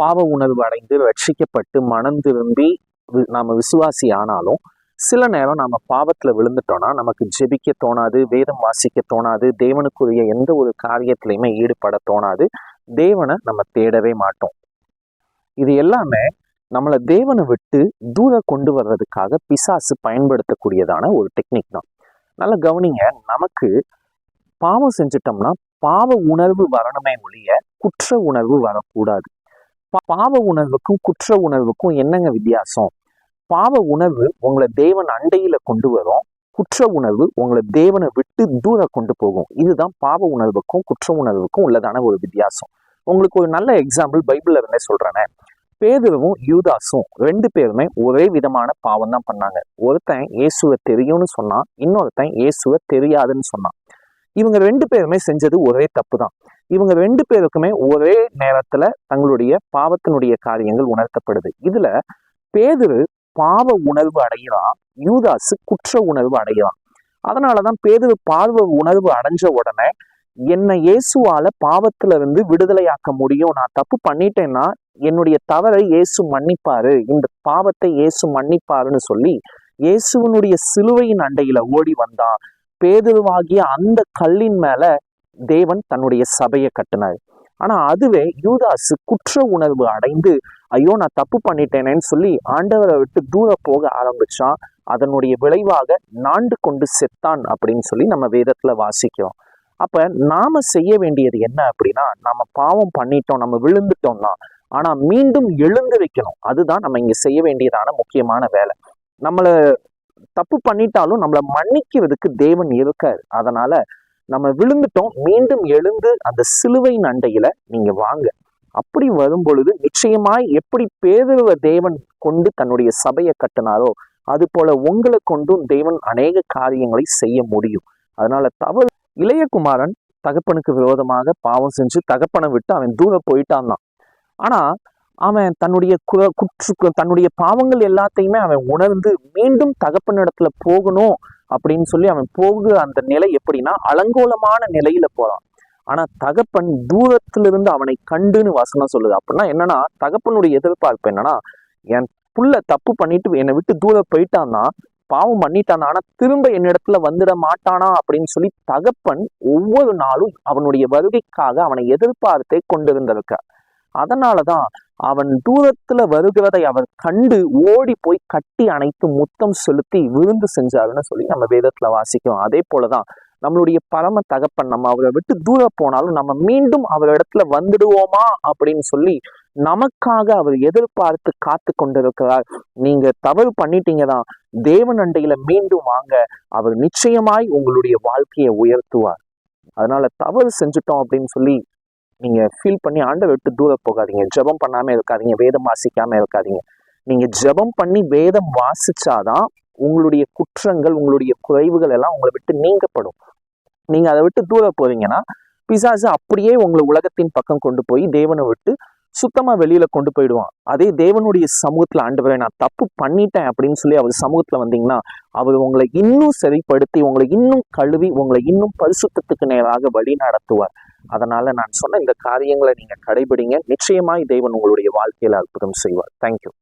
பாவ உணர்வு அடைந்து ரட்சிக்கப்பட்டு மனம் திரும்பி வி- விசுவாசி ஆனாலும் சில நேரம் நாம் பாவத்தில் விழுந்துட்டோம்னா நமக்கு ஜெபிக்க தோணாது வேதம் வாசிக்க தோணாது தேவனுக்குரிய எந்த ஒரு காரியத்திலையுமே ஈடுபட தோணாது தேவனை நம்ம தேடவே மாட்டோம். இது எல்லாமே நம்மளை தேவனை விட்டு தூர கொண்டு வர்றதுக்காக பிசாசு பயன்படுத்தக்கூடியதான ஒரு டெக்னிக் தான். நல்லா கவனிங்க நமக்கு பாவம் செஞ்சிட்டோம்னா பாவ உணர்வு வரணுமே ஒழிய குற்ற உணர்வு வரக்கூடாது. பாவ உணர்வுக்கும் குற்ற உணர்வுக்கும் என்னங்க வித்தியாசம்? பாவ உணர்வு உங்களை தேவன் அண்டையில கொண்டு வரும் குற்ற உணர்வு உங்களை தேவனை விட்டு தூர கொண்டு போகும். இதுதான் பாவ உணர்வுக்கும் குற்ற உணர்வுக்கும் உள்ளதான ஒரு வித்தியாசம். உங்களுக்கு ஒரு நல்ல எக்ஸாம்பிள் பைபிள்ல இருந்தே சொல்றேனே. பேதுருவும் யூதாஸும் ரெண்டு பேருமே ஒரே விதமான பாவம் தான் பண்ணாங்க. ஒருத்தன் இயேசுவை தெரியும்னு சொன்னான் இன்னொருத்தன் இயேசுவை தெரியாதுன்னு சொன்னான். இவங்க ரெண்டு பேருமே செஞ்சது ஒரே தப்பு தான் இவங்க ரெண்டு பேருக்குமே ஒரே நேரத்துல தங்களுடைய பாவத்தினுடைய காரியங்கள் உணர்த்தப்படுது. இதுல பேதுரு பாவ உணர்வு அடைகிறான் யூதாசு குற்ற உணர்வு அடைகிறான். அதனாலதான் பேதுரு பார்வ உணர்வு அடைஞ்ச உடனே என்னை இயேசுவால பாவத்துல இருந்து விடுதலையாக்க முடியும். நான் தப்பு பண்ணிட்டேன்னா என்னுடைய தவறை இயேசு மன்னிப்பாரு. இந்த பாவத்தை இயேசு மன்னிப்பாருன்னு சொல்லி இயேசுவனுடைய சிலுவையின் அண்டையில ஓடி வந்தான். பேதுருவாகிய அந்த கல்லின் மேல தேவன் தன்னுடைய சபையை கட்டினார். ஆனா அதுவே யூதாசு குற்ற உணர்வு அடைந்து ஐயோ நான் தப்பு பண்ணிட்டேனேன்னு சொல்லி ஆண்டவரை விட்டு தூர போக ஆரம்பிச்சான். அதனுடைய விளைவாக நாண்டு கொண்டு செத்தான் அப்படின்னு சொல்லி நம்ம வேதத்துல வாசிக்கிறோம். அப்ப நாம செய்ய வேண்டியது என்ன அப்படின்னா நம்ம பாவம் பண்ணிட்டோம் நம்ம விழுந்துட்டோம்னா ஆனா மீண்டும் எழுந்து வைக்கணும். அதுதான் நம்ம இங்க செய்ய வேண்டியதான முக்கியமான வேலை. நம்மளை தப்பு பண்ணிட்டாலும் நம்மளை மன்னிக்கிறதுக்கு தேவன் இருக்காரு. அதனால நம்ம விழுந்துட்டோம். மீண்டும் எழுந்து அந்த சிலுவையின் அண்டையில நீங்க வாங்க. அப்படி வரும் பொழுது நிச்சயமாய் எப்படி பேதுருவ தேவன் கொண்டு தன்னுடைய சபையை கட்டினாரோ அது போல உங்களை கொண்டும் தேவன் அநேக காரியங்களை செய்ய முடியும். அதனால தவறு இளையகுமாரன் தகப்பனுக்கு விரோதமாக பாவம் செஞ்சு தகப்பனை விட்டு அவன் தூர போயிட்டான் தான். ஆனா அவன் தன்னுடைய கு- குற்று தன்னுடைய பாவங்கள் எல்லாத்தையுமே அவன் உணர்ந்து மீண்டும் தகப்பனிடத்துல போகணும் அப்படின்னு சொல்லி அவன் போகுற அந்த நிலை எப்படின்னா அலங்கோலமான நிலையில போறான். ஆனா தகப்பன் தூரத்திலிருந்து அவனை கண்டுன்னு வசனம் சொல்லுது. அப்படின்னா என்னன்னா தகப்பனுடைய எதிர்பார்ப்பு என்னன்னா என் புள்ள தப்பு பண்ணிட்டு என்னை விட்டு தூர போயிட்டான்னா பாவம் பண்ணிட்டானா ஆனா திரும்ப என்னிடத்துல வந்துட மாட்டானா அப்படின்னு சொல்லி தகப்பன் ஒவ்வொரு நாளும் அவனுடைய வருகைக்காக அவனை எதிர்பார்த்தே கொண்டிருந்திருக்க அதனாலதான் அவன் தூரத்துல வருகிறதை அவர் கண்டு ஓடி போய் கட்டி அணைத்து முத்தம் செலுத்தி விருந்து செஞ்சாருன்னு சொல்லி நம்ம வேதத்துல வாசிக்கிறோம். அதே போலதான் நம்மளுடைய பரம தகப்பன் நம்ம அவரை விட்டு தூர போனாலும் நம்ம மீண்டும் அவர் இடத்துல வந்துடுவோமா அப்படின்னு சொல்லி நமக்காக அவர் எதிர்பார்த்து காத்து கொண்டிருக்கிறார். நீங்க தவறு பண்ணிட்டீங்கதான் தேவன் அண்டையில மீண்டும் வாங்க அவர் நிச்சயமாய் உங்களுடைய வாழ்க்கையை உயர்த்துவார். அதனால தவறு செஞ்சுட்டோம் அப்படின்னு சொல்லி நீங்கள் ஃபீல் பண்ணி ஆண்டை விட்டு தூர போகாதீங்க. ஜெபம் பண்ணாமல் இருக்காதீங்க. வேதம் வாசிக்காமல் இருக்காதீங்க. நீங்கள் ஜெபம் பண்ணி வேதம் வாசிச்சாதான் உங்களுடைய குற்றங்கள் உங்களுடைய குறைவுகள் எல்லாம் உங்களை விட்டு நீங்கப்படும். நீங்கள் அதை விட்டு தூர போகிறீங்கன்னா பிசாசு அப்படியே உங்களை உலகத்தின் பக்கம் கொண்டு போய் தேவனை விட்டு சுத்தமாக வெளியில் கொண்டு போயிடுவான். அதே தேவனுடைய சமூகத்தில் ஆண்டவரை நான் தப்பு பண்ணிட்டேன் அப்படின்னு சொல்லி அவர் சமூகத்தில் வந்தீங்கன்னா அவர் உங்களை இன்னும் சரிப்படுத்தி உங்களை இன்னும் கழுவி உங்களை இன்னும் பரிசுத்தத்துக்கு நேராக வழி நடத்துவார். அதனால நான் சொன்ன இந்த காரியங்களை நீங்க கடைபிடிங்க. நிச்சயமாய் தேவன் உங்களுடைய வாழ்க்கையில அற்புதம் செய்வார். தேங்க்யூ